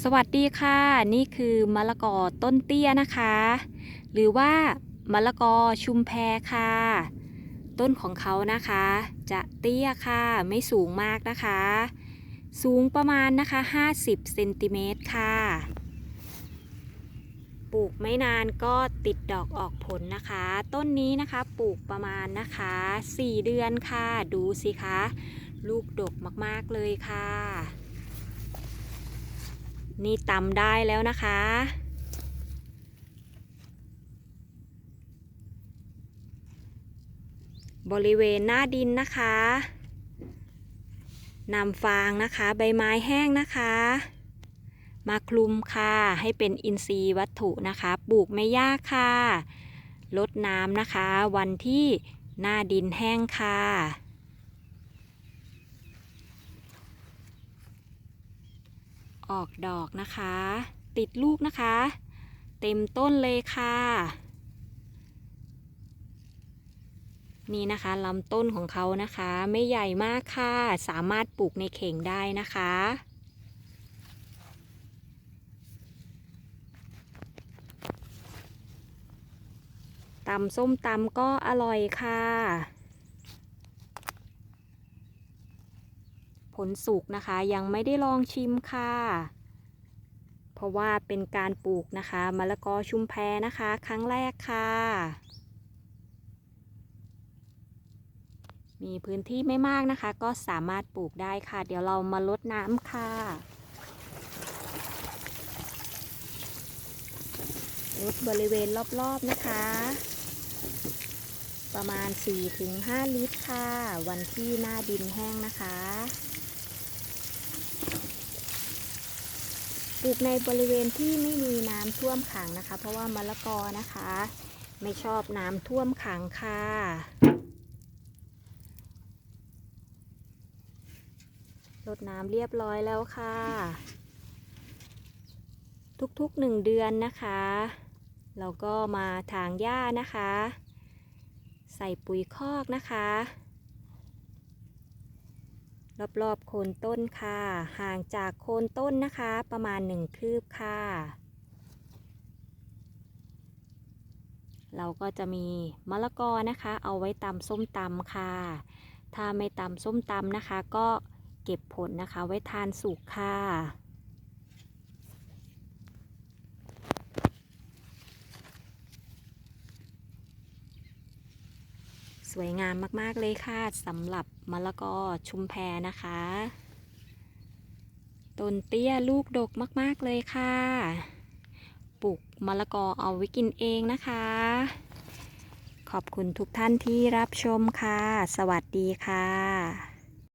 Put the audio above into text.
สวัสดีค่ะ นี่คือมะละกอต้นเตี้ยนะคะ หรือว่ามะละกอชุมแพค่ะ ต้นของเขานะคะ จะเตี้ยค่ะไม่สูงมากนะคะ สูงประมาณนะคะ 50เซนติเมตรค่ะ ปลูกไม่นานก็ติดดอกออกผลนะคะ ต้นนี้นะคะปลูกประมาณนะคะ 4 เดือนค่ะ ดูสิคะ ลูกดกมากๆเลยค่ะ นี่ตำได้แล้วนะคะ บริเวณหน้าดินนะคะนำฟางนะคะ ใบไม้แห้งนะคะ มาคลุมค่ะให้เป็นอินทรีย์วัตถุนะคะ ปลูกไม่ยากค่ะลดน้ำนะคะ วันที่หน้าดินแห้งค่ะ ออกดอกนะคะ ติดลูกนะคะ เต็มต้นเลยค่ะ นี่นะคะลำต้นของเขานะคะ ไม่ใหญ่มากค่ะ สามารถปลูกในเข่งได้นะคะตำส้มตำก็อร่อยค่ะ ลสุกนะคะ ยังไม่ได้ลองชิมค่ะ เพราะว่าเป็นการปลูกนะคะมะละกอชุมแพนะคะ ครั้งแรกค่ะ มีพื้นที่ไม่มากนะคะ ก็สามารถปลูกได้ค่ะ เดี๋ยวเรามาลดน้ำค่ะลดบริเวณรอบๆนะคะ ประมาณ 4-5 ลิตรค่ะ วันที่หน้าดินแห้งนะคะ ปลูกในบริเวณที่ไม่มีน้ำท่วมขังนะคะ เพราะว่ามะละกอนะคะ ไม่ชอบน้ำท่วมขังค่ะ รดน้ำเรียบร้อยแล้วค่ะ ทุกๆหนึ่งเดือนนะคะ เราก็มาถางหญ้านะคะ ใส่ปุ๋ยคอกนะคะ รอบๆโคนต้นค่ะ ห่างจากโคนต้นนะคะ ประมาณ 1 คืบค่ะ เราก็จะมีมะละกอนะคะ เอาไว้ตำส้มตำค่ะ ถ้าไม่ตำส้มตำนะคะ ก็เก็บผลนะคะไว้ทานสุกค่ะ สวยงามมากๆเลยค่ะสำหรับมะละกอชุมแพนะคะ ต้นเตี้ยลูกดกมากๆเลยค่ะ ปลูกมะละกอเอาไว้กินเองนะคะ ขอบคุณทุกท่านที่รับชมค่ะ สวัสดีค่ะ